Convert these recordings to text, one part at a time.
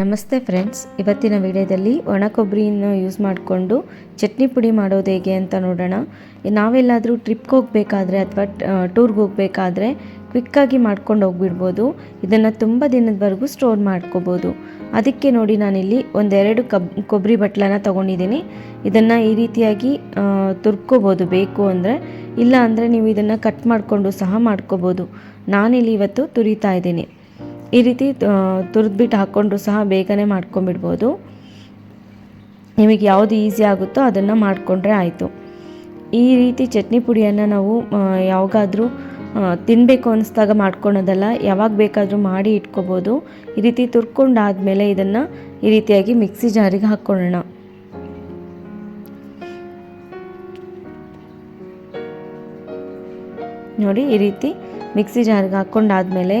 ನಮಸ್ತೆ ಫ್ರೆಂಡ್ಸ್, ಇವತ್ತಿನ ವಿಡಿಯೋದಲ್ಲಿ ಒಣ ಕೊಬ್ಬರಿಯನ್ನು ಯೂಸ್ ಮಾಡಿಕೊಂಡು ಚಟ್ನಿ ಪುಡಿ ಮಾಡೋದು ಹೇಗೆ ಅಂತ ನೋಡೋಣ. ನಾವೆಲ್ಲಾದರೂ ಟ್ರಿಪ್ಗೆ ಹೋಗಬೇಕಾದ್ರೆ ಅಥವಾ ಟೂರ್ಗೆ ಹೋಗಬೇಕಾದ್ರೆ ಕ್ವಿಕ್ಕಾಗಿ ಮಾಡ್ಕೊಂಡು ಹೋಗ್ಬಿಡ್ಬೋದು. ಇದನ್ನು ತುಂಬ ದಿನದವರೆಗೂ ಸ್ಟೋರ್ ಮಾಡ್ಕೋಬೋದು. ಅದಕ್ಕೆ ನೋಡಿ ನಾನಿಲ್ಲಿ ಒಂದೆರಡು ಕಬ್, ಕೊಬ್ಬರಿ ಬಟ್ಲನ್ನ ತೊಗೊಂಡಿದ್ದೀನಿ. ಇದನ್ನು ಈ ರೀತಿಯಾಗಿ ತುರ್ಕೋಬೋದು ಬೇಕು ಅಂದರೆ. ಇಲ್ಲ ಅಂದರೆ ನೀವು ಇದನ್ನು ಕಟ್ ಮಾಡಿಕೊಂಡು ಸಹ ಮಾಡ್ಕೋಬೋದು. ನಾನಿಲ್ಲಿ ಇವತ್ತು ತುರಿತಾ ಇದ್ದೀನಿ. ಈ ರೀತಿ ತುರಿದ್ಬಿಟ್ಟು ಹಾಕ್ಕೊಂಡ್ರು ಸಹ ಬೇಗನೆ ಮಾಡ್ಕೊಂಬಿಡ್ಬೋದು ನಿಮಗೆ ಯಾವುದು ಈಸಿ ಆಗುತ್ತೋ ಅದನ್ನು ಮಾಡಿಕೊಂಡ್ರೆ ಆಯಿತು. ಈ ರೀತಿ ಚಟ್ನಿ ಪುಡಿಯನ್ನು ನಾವು ಯಾವಾಗಾದರೂ ತಿನ್ನಬೇಕು ಅನಿಸ್ದಾಗ ಮಾಡ್ಕೊಳೋದಲ್ಲ, ಯಾವಾಗ ಬೇಕಾದರೂ ಮಾಡಿ ಇಟ್ಕೋಬೋದು. ಈ ರೀತಿ ತುರ್ಕೊಂಡಾದಮೇಲೆ ಇದನ್ನು ಈ ರೀತಿಯಾಗಿ ಮಿಕ್ಸಿ ಜಾರಿಗೆ ಹಾಕ್ಕೊಳ್ಳೋಣ ನೋಡಿ ಈ ರೀತಿ ಮಿಕ್ಸಿ ಜಾರ್ಗೆ ಹಾಕ್ಕೊಂಡಾದಮೇಲೆ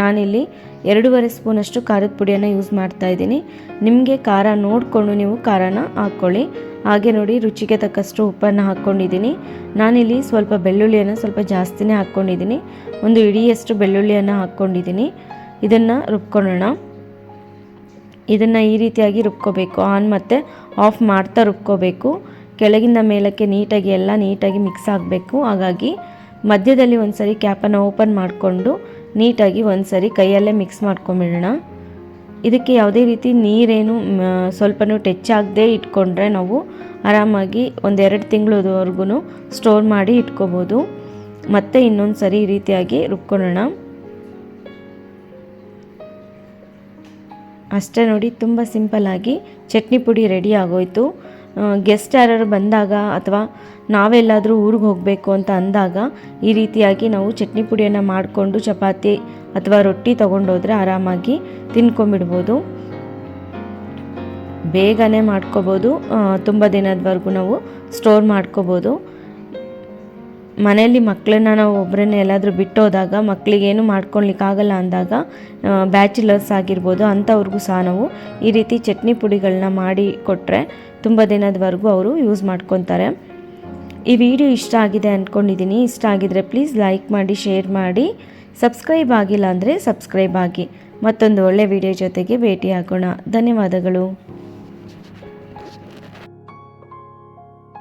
ನಾನಿಲ್ಲಿ ಎರಡೂವರೆ ಸ್ಪೂನಷ್ಟು ಖಾರದ ಪುಡಿಯನ್ನು ಯೂಸ್ ಮಾಡ್ತಾ ಇದ್ದೀನಿ. ನಿಮಗೆ ಖಾರ ನೋಡಿಕೊಂಡು ನೀವು ಖಾರನ ಹಾಕ್ಕೊಳ್ಳಿ. ಹಾಗೆ ನೋಡಿ ರುಚಿಗೆ ತಕ್ಕಷ್ಟು ಉಪ್ಪನ್ನು ಹಾಕ್ಕೊಂಡಿದ್ದೀನಿ. ನಾನಿಲ್ಲಿ ಸ್ವಲ್ಪ ಬೆಳ್ಳುಳ್ಳಿಯನ್ನು ಸ್ವಲ್ಪ ಜಾಸ್ತಿನೇ ಹಾಕ್ಕೊಂಡಿದ್ದೀನಿ. ಒಂದು ಇಡಿಯಷ್ಟು ಬೆಳ್ಳುಳ್ಳಿಯನ್ನು ಹಾಕ್ಕೊಂಡಿದ್ದೀನಿ. ಇದನ್ನು ರುಬ್ಕೊಳ್ಳೋಣ. ಇದನ್ನು ಈ ರೀತಿಯಾಗಿ ರುಬ್ಕೋಬೇಕು. ಆನ್ ಮತ್ತು ಆಫ್ ಮಾಡ್ತಾ ರುಬ್ಕೋಬೇಕು. ಕೆಳಗಿಂದ ಮೇಲಕ್ಕೆ ನೀಟಾಗಿ ಎಲ್ಲ ನೀಟಾಗಿ ಮಿಕ್ಸ್ ಆಗಬೇಕು. ಹಾಗಾಗಿ ಮಧ್ಯದಲ್ಲಿ ಒಂದು ಸರಿ ಕ್ಯಾಪನ್ನು ಓಪನ್ ಮಾಡಿಕೊಂಡು ನೀಟಾಗಿ ಒಂದು ಸರಿ ಕೈಯಲ್ಲೇ ಮಿಕ್ಸ್ ಮಾಡ್ಕೊಂಬಿಡೋಣ. ಇದಕ್ಕೆ ಯಾವುದೇ ರೀತಿ ನೀರೇನು ಸ್ವಲ್ಪನೂ ಟಚ್ ಆಗದೆ ಇಟ್ಕೊಂಡ್ರೆ ನಾವು ಆರಾಮಾಗಿ ಒಂದೆರಡು ತಿಂಗಳವರೆಗೂ ಸ್ಟೋರ್ ಮಾಡಿ ಇಟ್ಕೋಬೋದು. ಮತ್ತೆ ಇನ್ನೊಂದು ಸರಿ ಈ ರೀತಿಯಾಗಿ ರುಬ್ಕೊಳ್ಳೋಣ. ಅಷ್ಟೇ ನೋಡಿ, ತುಂಬ ಸಿಂಪಲ್ಲಾಗಿ ಚಟ್ನಿ ಪುಡಿ ರೆಡಿ ಆಗೋಯ್ತು. ಗೆಸ್ಟ್ ಯಾರು ಬಂದಾಗ ಅಥವಾ ನಾವೆಲ್ಲಾದರೂ ಊರಿಗೆ ಹೋಗಬೇಕು ಅಂತ ಅಂದಾಗ ಈ ರೀತಿಯಾಗಿ ನಾವು ಚಟ್ನಿ ಪುಡಿಯನ್ನು ಮಾಡಿಕೊಂಡು ಚಪಾತಿ ಅಥವಾ ರೊಟ್ಟಿ ತೊಗೊಂಡೋದ್ರೆ ಆರಾಮಾಗಿ ತಿನ್ಕೊಂಬಿಡ್ಬೋದು. ಬೇಗನೆ ಮಾಡ್ಕೋಬೋದು. ತುಂಬ ದಿನದವರೆಗೂ ನಾವು ಸ್ಟೋರ್ ಮಾಡ್ಕೋಬೋದು. ಮನೆಯಲ್ಲಿ ಮಕ್ಕಳನ್ನ ನಾವು ಒಬ್ಬರನ್ನ ಎಲ್ಲಾದರೂ ಬಿಟ್ಟೋದಾಗ ಮಕ್ಕಳಿಗೇನು ಮಾಡ್ಕೊಳ್ಲಿಕ್ಕಾಗಲ್ಲ ಅಂದಾಗ ಬ್ಯಾಚುಲರ್ಸ್ ಆಗಿರ್ಬೋದು ಅಂಥವ್ರಿಗೂ ಸಹ ನಾವು ಈ ರೀತಿ ಚಟ್ನಿ ಪುಡಿಗಳನ್ನ ಮಾಡಿ ಕೊಟ್ಟರೆ ತುಂಬ ದಿನದವರೆಗೂ ಅವರು ಯೂಸ್ ಮಾಡ್ಕೊತಾರೆ ಈ ವಿಡಿಯೋ ಇಷ್ಟ ಆಗಿದೆ ಅಂದ್ಕೊಂಡಿದ್ದೀನಿ ಇಷ್ಟ ಆಗಿದರೆ ಪ್ಲೀಸ್ ಲೈಕ್ ಮಾಡಿ, ಶೇರ್ ಮಾಡಿ. ಸಬ್ಸ್ಕ್ರೈಬ್ ಆಗಿಲ್ಲ ಅಂದರೆ ಸಬ್ಸ್ಕ್ರೈಬ್ ಆಗಿ. ಮತ್ತೊಂದು ಒಳ್ಳೆ ವಿಡಿಯೋ ಜೊತೆಗೆ ಭೇಟಿಯಾಗೋಣ. ಧನ್ಯವಾದಗಳು.